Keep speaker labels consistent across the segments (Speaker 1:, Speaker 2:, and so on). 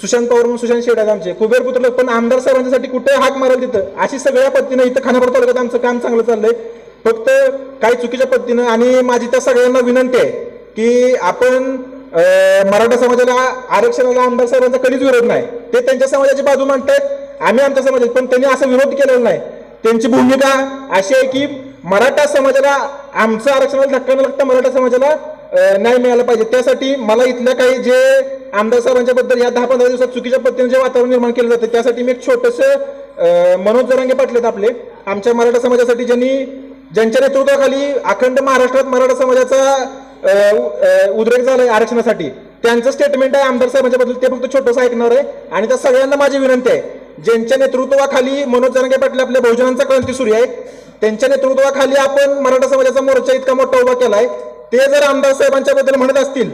Speaker 1: सुशांत पवार म्हणून सुशांत शेड आहेत आमचे. कुबेर पुत्र पण आमदार साहेबांच्यासाठी कुठे हाक मारेल तिथं. अशी सगळ्या पद्धतीनं इथं खानापूर तालुक्यात आमचं काम चांगलं चाललंय. फक्त काही चुकीच्या पद्धतीनं आणि माझी त्या सगळ्यांना विनंती आहे की आपण मराठा समाजाला आरक्षणाला आमदार साहेबांचा कधीच विरोध नाही. ते त्यांच्या समाजाची बाजू मांडतायत. आम्ही आमच्या समाजात पण त्यांनी असा विरोध केलेला नाही. त्यांची भूमिका अशी आहे की मराठा समाजाला आमचं आरक्षणाला धक्का न लागता मराठा समाजाला न्याय मिळाला पाहिजे. त्यासाठी मला इथल्या काही जे आमदार साहेबांच्या बद्दल या दहा पंधरा दिवसात चुकीच्या पद्धतीने जे वातावरण निर्माण केलं जातं त्यासाठी मी एक छोटस मनोज जरांगे पाटले आहेत आपले. आमच्या मराठा समाजासाठी ज्यांनी ज्यांच्या नेतृत्वाखाली अखंड महाराष्ट्रात मराठा समाजाचा उद्रेक झालाय आरक्षणासाठी त्यांचं स्टेटमेंट आहे आमदार साहेबांच्याबद्दल ते फक्त छोटंसं ऐकणार आहे. आणि त्या सगळ्यांना माझी विनंती आहे ज्यांच्या नेतृत्वाखाली मनोज जरांगे पाटील आपल्या बहुजनांचा क्रांती सुरू आहे त्यांच्या नेतृत्वाखाली आपण मराठा समाजाचा मोर्चा इतका मोठा उभा केलाय ते जर आमदार साहेबांच्या बद्दल म्हणत असतील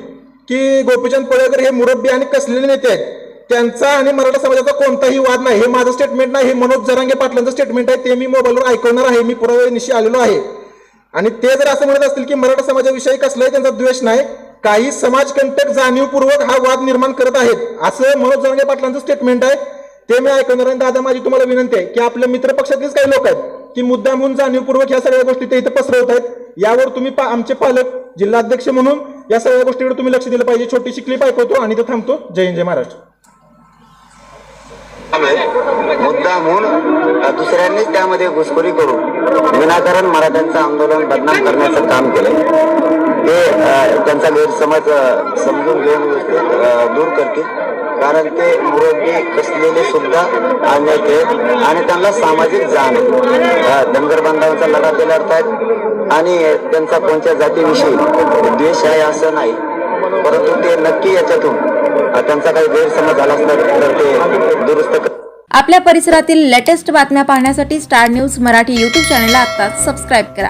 Speaker 1: की गोपीचंद पळेकर हे मुरब्बी आणि कसलेले नेते आहेत त्यांचा आणि मराठा समाजाचा कोणताही वाद नाही हे माझं स्टेटमेंट नाही हे मनोज जरांगे पाटलांचं स्टेटमेंट आहे ते मी मोबाईलवर ऐकवणार आहे मी पुराव्यानिशी आलेलो आहे. आणि ते जर असं म्हणत असतील की मराठा समाजाविषयी कसलाही त्यांचा द्वेष नाही काही समाजकंटक जाणीवपूर्वक हा वाद निर्माण करत आहेत असं मनोज जरांगे पाटलांचं स्टेटमेंट आहे ते मी ऐकवणार आणि दादा माझी तुम्हाला विनंती आहे की आपल्या मित्र काही लोक आहेत की मुद्दामहून जाणीवपूर्वक ह्या सगळ्या गोष्टी ते इथं पसरवत आहेत यावर तुम्ही पा- आमचे पालक जिल्हाध्यक्ष म्हणून या सगळ्या गोष्टीकडे तुम्ही लक्ष दिलं पाहिजे. छोटीशी क्लिप ऐकवतो आणि तो थांबतो. जय हिंद जय महाराष्ट्र.
Speaker 2: मुद्दा म्हणून दुसऱ्यांनीच त्यामध्ये घुसखोरी करून विनाकारण मराठ्यांचं आंदोलन बदनाम करण्याचं काम केलं ते त्यांचा गैरसमज समजून घेऊन दूर करतील. कारण ते मुरब्बी कसलेले सुद्धा आणते आहेत आणि त्यांना सामाजिक जाण. धनगर बांधवांचा लढा दिला लढतायत आणि त्यांचा कोणत्या जातीविषयी द्वेष आहे असं नाही. परंतु ते नक्की याच्यातून त्यांचा काही गैरसमज झाला असला तर ते दुरुस्त कर
Speaker 3: आपल्या परिसरातील लेटेस्ट बातम्या पाहण्यासाठी स्टार न्यूज मराठी यूट्यूब चॅनलला आत्ताच सबस्क्राईब करा.